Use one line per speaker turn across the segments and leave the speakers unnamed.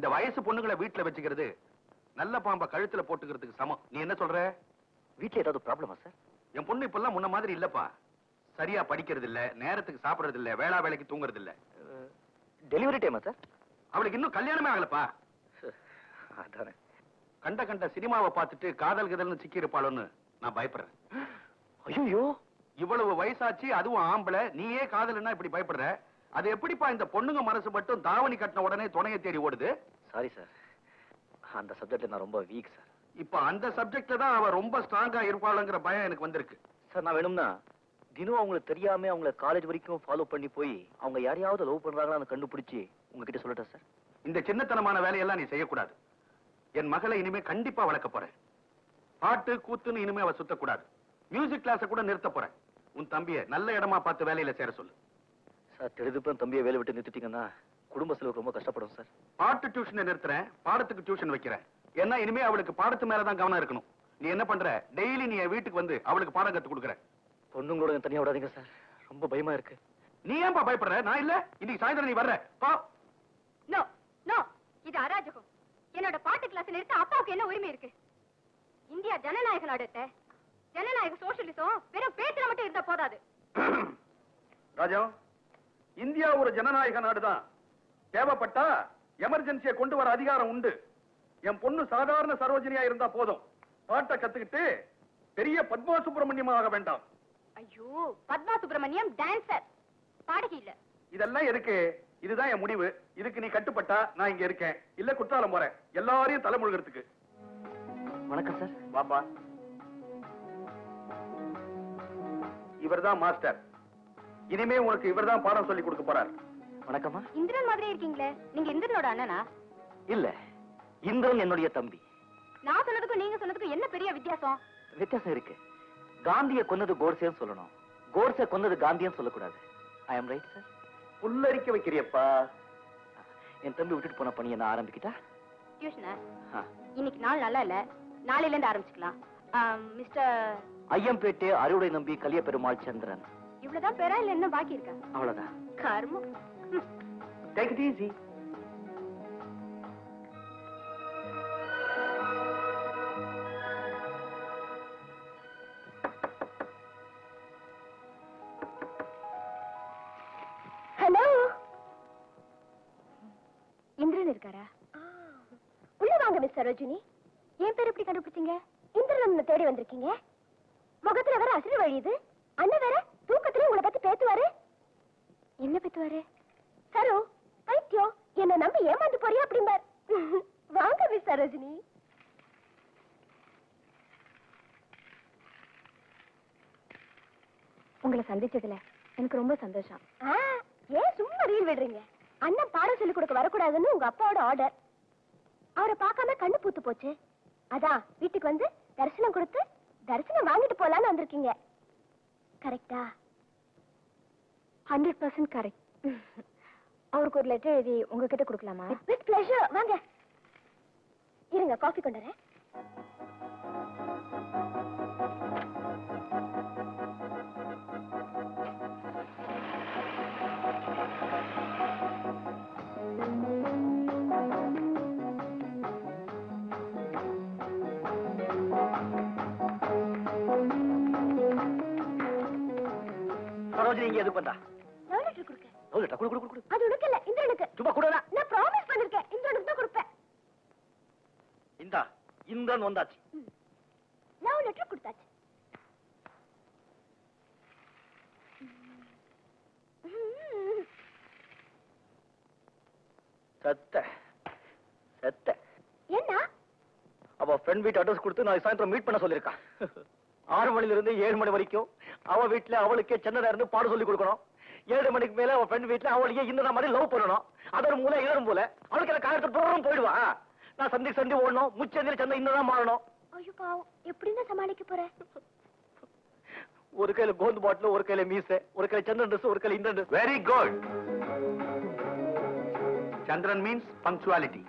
இந்த வயசு பொண்ணுங்களை வீட்டுல வச்சுக்கிறது நல்ல பாம்ப கழுத்துல போட்டுக்கிறதுக்கு சமம். நீ என்ன சொல்ற?
வீட்ல ஏதாவது ப்ராப்ளமா சார்
என் பொண்ணு இப்பெல்லாம் முன்ன மாதிரி இல்லப்பா. சரியா படிக்கிறது இல்ல நேரத்துக்கு சாப்பிடுறது இல்ல வேளா வேலைக்கு தூங்குறது இல்ல
டெலிவரி டைமா சார்
அவளுக்கு இன்னும் கல்யாணமே ஆகலப்பா.
அதானே.
கண்ட கண்ட சினிமாவை பார்த்துட்டு காதல் கதல்னு சிக்கி இருப்பாளோன்னு நான் பயப்படுறேன்.
ஐயோ
இவ்வளவு வயசாச்சு அதுவும் ஆம்பளை. நீயே காதல்னா இப்படி பயப்படுற? அது எப்படிப்பா இந்த பொண்ணுங்க மனசு மட்டும் தாவணி கட்டின உடனே துணையை தேடி ஓடுது?
சாரி சார் அந்த சப்ஜெக்ட்ல நான் ரொம்ப வீக் சார்
இப்ப அந்த சப்ஜெக்ட்ல தான் அவ ரொம்ப ஸ்ட்ராங்கா இருப்பாளுங்கிற பயம் எனக்கு வந்திருக்கு.
சார் நான் வேணும்னா தினம் அவங்களுக்கு தெரியாம அவங்கள காலேஜ் வரைக்கும் ஃபாலோ பண்ணி போய் அவங்க யாரையாவது லவ் பண்றாங்களான்னு கண்டுபிடிச்சு உங்ககிட்ட சொல்லட்டா சார்
இந்த சின்னத்தனமான வேலையெல்லாம் நீ செய்யக்கூடாது. என் மகளை இனிமே கண்டிப்பா வளர்க்க போறேன். பாட்டு கூத்துன்னு இனிமே அவ சுத்தக்கூடாது. மியூசிக் கிளாஸ கூட நிறுத்த போறேன். உன் தம்பிய நல்ல இடமா பார்த்து வேலையில சேர சொல்லு.
சார் தெரிதுப்பன் தம்பியை வேலை விட்டு நிறுத்திட்டீங்கன்னா குடும்ப செலவுக்கு ரொம்ப கஷ்டப்படும் சார்.
பாட்டு டியூஷனை நிறுத்துறேன் பாடத்துக்கு டியூஷன் வைக்கிறேன். ஏன்னா இனிமே அவளுக்கு பாடத்து மேலதான் கவனம் இருக்கணும். நீ என்ன பண்ற? டெய்லி நீ என் வீட்டுக்கு வந்து அவளுக்கு பாடம் கத்து கொடுக்குற.
பொண்ணுங்களோட தனியா விடாதீங்க சார். ரொம்ப பயமா இருக்கு.
நீ ஏன்பா பயப்படுற? நான் இல்ல. இன்னைக்கு சாயந்தரம் நீ வர்ற. பா.
நோ நோ இது அராஜகம். என்னோட பாட்டு கிளாஸ் நிறுத்த அப்பாவுக்கு என்ன உரிமை இருக்கு? இந்தியா ஜனநாயக நாடு. ஜனநாயக சோசியலிசம் வெறும் பேச்சுல மட்டும் இருந்தா போதாது.
ராஜா இந்தியா ஒரு ஜனநாயக நாடுதான். தேவைப்பட்டா எமர்ஜென்சியை கொண்டு வர அதிகாரம் உண்டு. என் பொண்ணு சாதாரண சரோஜினியா இருந்தா போதும். பாட்டை கத்துக்கிட்டு பெரிய பத்மா சுப்பிரமணியமா ஆக வேண்டாம்.
ஐயோ பத்மா சுப்பிரமணியம் டான்சர் பாடகி இல்ல.
இதெல்லாம் எதுக்கு? இதுதான் என் முடிவு. இதுக்கு நீ கட்டுப்பட்டா நான் இங்க இருக்கேன். இல்ல குற்றாலம் போறேன். எல்லாரையும் தலைமுழுகிறதுக்கு.
வணக்கம் சார்.
பாப்பா இவர்தான் மாஸ்டர். இனிமே உனக்கு இவர்தான் பாடம் சொல்லி கொடுக்க போறார்.
வணக்கம்மா.
இந்திரன் மாதிரியே இருக்கீங்களே. நீங்க இந்திரனோட அண்ணனா?
இல்ல இந்திரன் என்னுடைய தம்பி.
நான் சொன்னதுக்கும் நீங்க சொன்னதுக்கும் என்ன பெரிய வித்தியாசம்?
வித்தியாசம் இருக்கு. காந்திய கொன்னது கோட்சேன்னு சொல்லணும். கோட்சே கொன்னது காந்தியன்னு சொல்லக்கூடாது. ஐ அம் ரைட் சார்
புல்லரிக்க வைக்கிறியப்பா.
என் தம்பி விட்டுட்டு போன பணியை நான் ஆரம்பிக்கிட்டா?
டியூஷனா. இன்னைக்கு நாள் நல்லா இல்ல. நாளையில இருந்து ஆரம்பிச்சுக்கலாம் மிஸ்டர்
ஐயம்பேட்டை அறுவடை நம்பி கலிய பெருமாள் சந்திரன்.
இவ்வளவுதான் பேரா இல்ல என்ன பாக்கி இருக்கா?
அவ்வளவுதான்.
கர்மம்.
Take it easy
hello Indiran இருக்காரா? உள்ள வாங்க மிஸ் சரோஜினி என் பேர் எப்படி கண்டுபிடிச்சீங்க? இந்திரன் தேடி வந்திருக்கீங்க. முகத்துல வேற அசிறு வழியுது. அண்ணன் வேற உங்களை பத்தி பேசுவாரு? என்ன பேசுவாரு? சரு பைத்தியம் என்ன நம்பி ஏமாந்து போறியா அப்படிம்பார். வாங்க மிஸ் சரோஜினி. உங்களை சந்திச்சதுல எனக்கு ரொம்ப சந்தோஷம். ஏன் சும்மா ரீல் விடுறீங்க? அண்ணன் பாடம் சொல்லி கொடுக்க வரக்கூடாதுன்னு உங்க அப்பாவோட ஆர்டர் அவரை பார்க்காம கண்ணு பூத்து போச்சு. அதான் வீட்டுக்கு வந்து தரிசனம் கொடுத்து தரிசனம் வாங்கிட்டு போலான்னு வந்திருக்கீங்க. கரெக்டா ஹண்ட்ரட் பர்சன்ட் கரெக்ட் அவருக்கு ஒரு லெட்டர் எழுதி உங்ககிட்ட கொடுக்கலாமா? வித் பிளஷர் வாங்க. இருங்க காஃபி கொண்டு வரேன்.
சரோஜினி இங்க எது பண்றா
லெட்டர் கொடுக்க
சொல்லுட்டா குடு குடு குடு, குடு.
அது உனக்கு இல்ல இந்திரனுக்கு.
சும்மா கொடுடா
நான் ப்ராமிஸ் பண்ணிருக்கேன். இந்திரனுக்கு தான் கொடுப்பேன்.
இந்தா இந்திரன் வந்தாச்சு.
லவ் லெட்டர் கொடுத்தாச்சு.
செத்த செத்த.
என்ன
அவ ஃப்ரெண்ட் வீட்டு அட்ரஸ் கொடுத்து நான் சாயந்தரம் மீட் பண்ண சொல்லியிருக்கான் ஆறு மணில இருந்து ஏழு மணி வரைக்கும் அவ வீட்டுல அவளுக்கே சென்னையில இருந்து பாடம் சொல்லி கொடுக்கணும். ஏழு மணிக்கு மேல அவ ஃப்ரெண்ட் வீட்டுல அவளையே இந்த மாதிரி லவ் பண்ணணும். அதோட மூல ஏழும் போல அவளுக்கு எனக்கு காலத்து தூரம் போயிடுவா. நான் சந்தி சந்தி ஓடணும் முச்சந்திர சந்தை இன்னும் மாறணும்.
ஐயோ பாவம். எப்படின்னு சமாளிக்க போற
ஒரு கையில கோந்து பாட்டில் ஒரு கையில மீசை ஒரு கையில சந்திரன் ட்ரெஸ் ஒரு கையில இந்த dress
very good Chandran means punctuality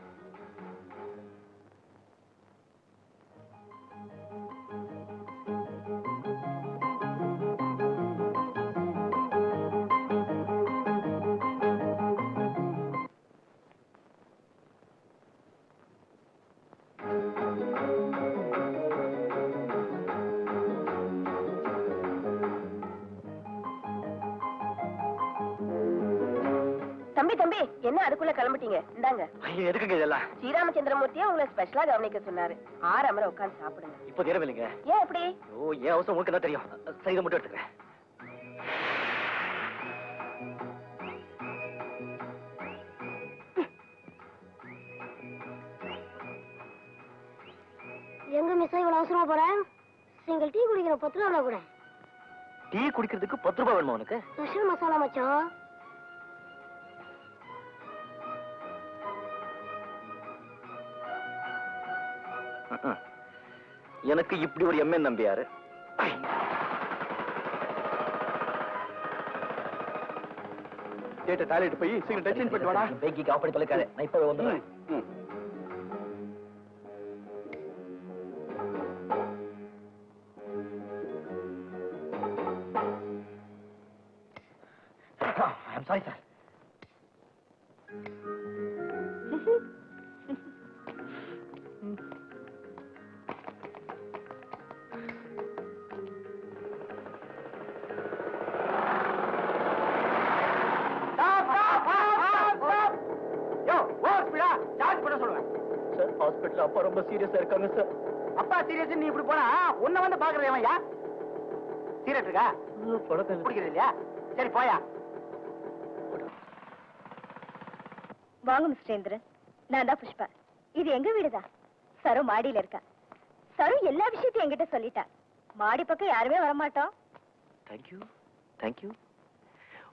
தம்பி தம்பி என்ன அதுக்குள்ள கிளம்பிட்டீங்க? இந்தாங்க.
ஐயோ எதுக்குங்க இதெல்லாம்?
ஸ்ரீராமச்சந்திரமூர்த்தியே உங்களை ஸ்பெஷலா கவனிக்க சொன்னாரு. ஆறு அமர உட்கார்ந்து சாப்பிடுங்க.
இப்போ நேரம் இல்லைங்க.
ஏன் இப்படி?
ஓ ஏன் அவசரம் உங்களுக்கு என்ன தெரியும். சரி இதை மட்டும் எடுத்துக்கிறேன்
எங்க மிஸ் இவ்வளவு அவசரமா போறேன் சிங்கிள் டீ குடிக்கிற பத்து ரூபா கூட.
டீ குடிக்கிறதுக்கு பத்து ரூபாய் வேணுமா உனக்கு?
ஸ்பெஷல் மசாலா மச்சான்.
எனக்கு இப்படி ஒரு எம்என் நம்பியாரு
கேட்ட டாய்லெட் போய் சீக்கிரம் டச் பண்ணிட்டு வாடா.
பேக்கிக்கு பண்ணி தொலைக்காத நான் இப்போ வந்துடுறேன்.
ம்.
ஐம் சாரி ஹாஸ்பிட்டல் அப்பா ரொம்ப சீரியஸா இருக்காங்க சார்
அப்பா சீரியஸ் நீ இப்படி போனா உன்னை வந்து பாக்குறேன் ஐயா சீரியஸ் இருக்கா குடிக்கிறது இல்லையா? சரி போயா.
வாங்க மிஸ்டர் இந்திரன் நான் தான் புஷ்பா. இது எங்க வீடுதான் சரு மாடியில இருக்கா. சரு எல்லா விஷயத்தையும் என்கிட்ட சொல்லிட்டா. மாடி பக்கம் யாருமே வரமாட்டோம்.
தேங்க்யூ தேங்க்யூ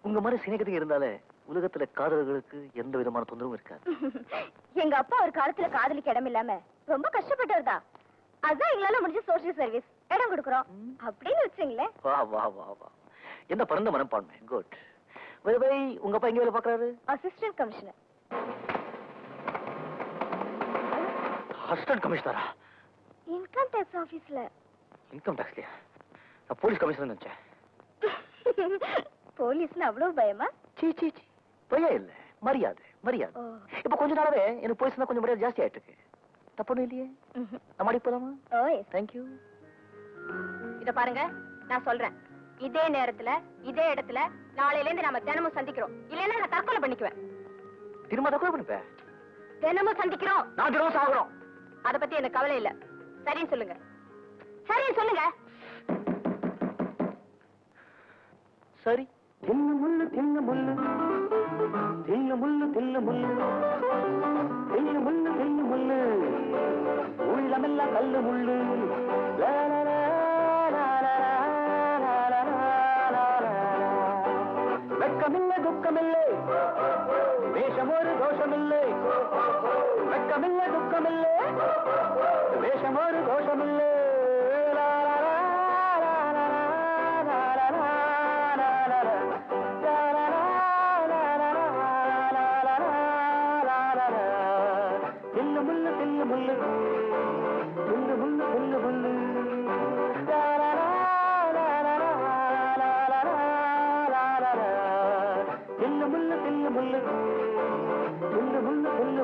உங்க மாதிரி சிநேகிதங்க இருந்தாலே உலகத்துல காதலர்களுக்கு எந்த விதமான தொந்தரவும் இருக்காது.
எங்க அப்பா ஒரு காலத்துல காதலிக்கு இடம் இல்லாம ரொம்ப கஷ்டப்பட்டவர் தான். அதான் எங்களால முடிஞ்ச சோஷியல் சர்வீஸ் இடம் கொடுக்குறோம். அப்படின்னு வச்சுங்களேன்.
வா வா வா வா. என்ன பரந்த மனப்பான்மை. குட் வை வை உங்க அப்பா எங்க வேலை பாக்குறாரு
அசிஸ்டன்ட் கமிஷனர்
அசிஸ்டன்ட் கமிஷனரா
இன்கம் டேக்ஸ் ஆபீஸ்ல
இன்கம் டாக்ஸ்லயா நான் போலீஸ் கமிஷனர் நினைச்சேன்.
போலீஸ்னு அவ்வளவு பயமா?
சீ சீ சீ பையா இல்ல. மரியாதை மரியாதை. இப்ப கொஞ்ச நாளாவே எனக்கு போலீஸ்னா கொஞ்சம் மரியாதை ஜாஸ்தி ஆயிட்டு இருக்கு தப்பு இல்லையே. நம்ம அடி போலாமா? தேங்க்யூ
இத பாருங்க நான் சொல்றேன். இதே நேரத்துல இதே இடத்துல நாளையில இருந்து நாம தினமும் சந்திக்கிறோம். இல்லைன்னா நான் தற்கொலை பண்ணிக்குவேன்.
திரும்ப தற்கொலை பண்ணிப்பேன்
தினமும் சந்திக்கிறோம்.
நான் தினம் சாகுறோம்
அத பத்தி எனக்கு கவலை இல்ல. சரின்னு சொல்லுங்க. சரின்னு சொல்லுங்க.
சரி.
தில்ல முள்ளு தில்ல முள்ளு தில்ல முள்ளு தில்ல முள்ளு தில்ல முள்ளு தில்ல முள்ளு உள்ளமெல்லாம் கல்லு முள்ளு வெக்கமில்லை துக்கமில்லை வேஷம் ஒரு தோஷமில்லை வெக்கமில்லை துக்கமில்லை வேஷம் ஒரு தோஷமில்லை புல்லு புல்லு புல்லு புல்லு